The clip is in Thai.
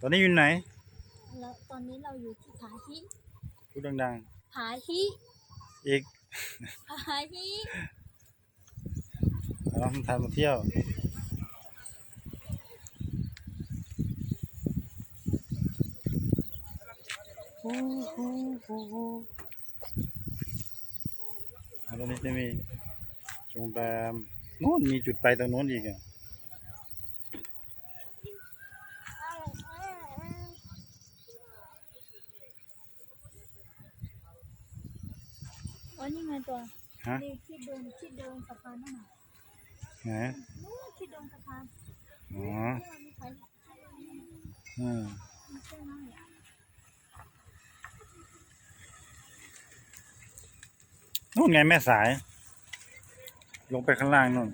ตอนนี้อยู่ไหน แล้วตอนนี้เราอยู่ที่ผาฮิพูดดังผาฮิๆ อีกผาฮิเราทานมาเที่ยว แล้วตรงนี้จะมีโรงแรมโน่นมีจุดไปตรงโน้นอีกอะ นี่ไงตัวฮะนี่ที่เดินที่เดินสะพานนั่นน่ะไหนนู่นที่เดินสะพานอ๋อที่มันมีใครอืมไม่ใช่ไหมนู่นไงแม่สาย ลงไปข้างล่างนู่น